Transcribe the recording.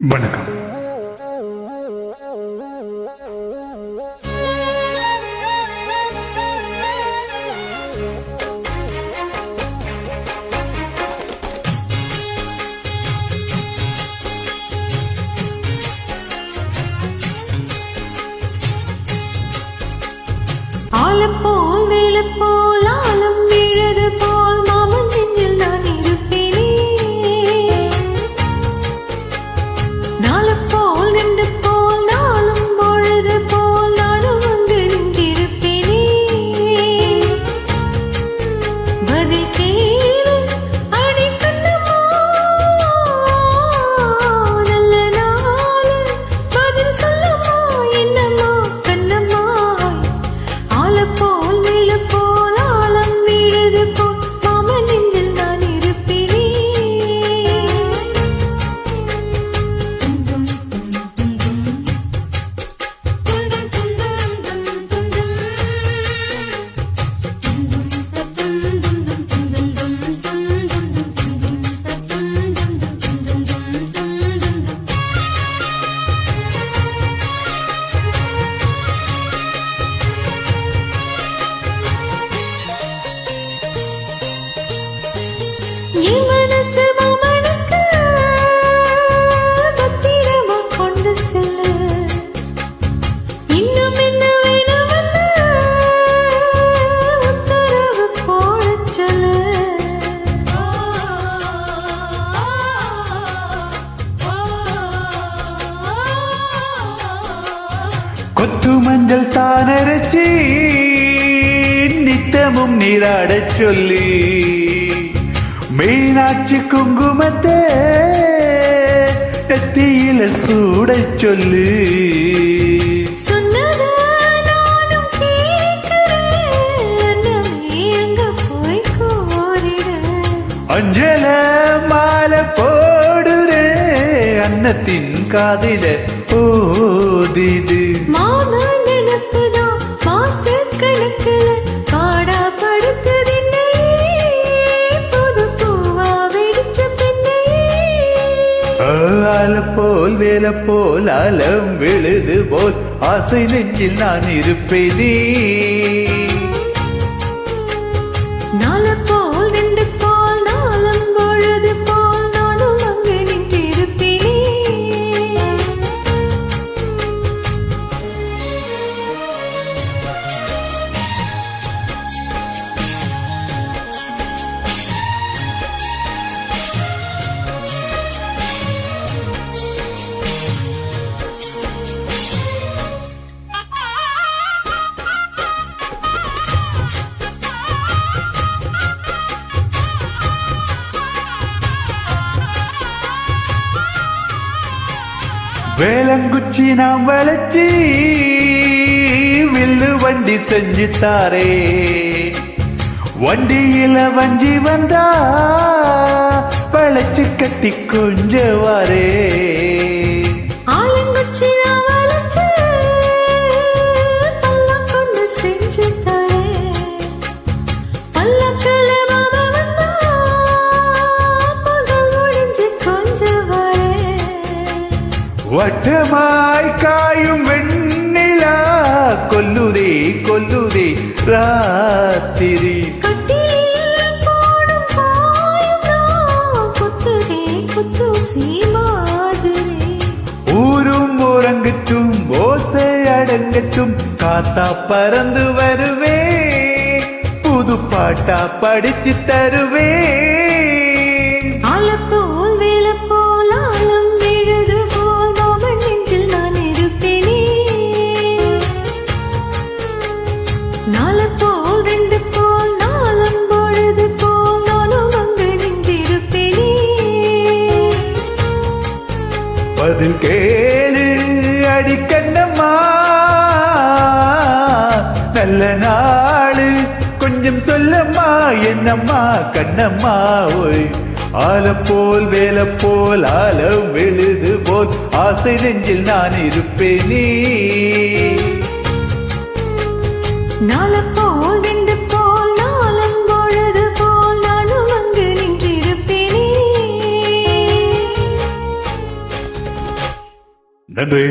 வணக்கம். ஆலப்போல் வேலப்போல் மஞ்சள் தானரைச்சி நித்தமும் நீராடச் சொல்லி. மீனாட்சி குங்குமத்தை நெத்தியில சூடச் சொல்லு. அஞ்சல மாலை போடுறே அன்னத்தின் காதில ஓதிது மாமா ஆல வேலப்போல் அலம் விழுது போல் ஆசை நெஞ்சில் நான் இருப்பேனே. வேலங்குச்சி நாம் வளைச்சி வில்லு வண்டி செஞ்சு தாரே. வண்டியில வஞ்சி வந்தா வளைச்சு கட்டி கொஞ்சவாரே வட்டமாய் காயும் வெண்ணிலா கொல்லுதே கொல்லுதே ராத்திரி. கட்டிலில் போடும் பாயுதான் குத்துதே குத்தூசி மாதிரி ஊரும் உறங்கட்டும் ஓசை பதில் கேளு அடிக்கண்ணம்மா. நல்ல நாளு கொஞ்சம் சொல்லம்மா. என்னம்மா கண்ணம்மா ஓய். ஆலப்போல் வேலப்போல் ஆலம் விழுது போல் ஆசை நெஞ்சில் நான் இருப்பேனே. நாலப்போ நன்றி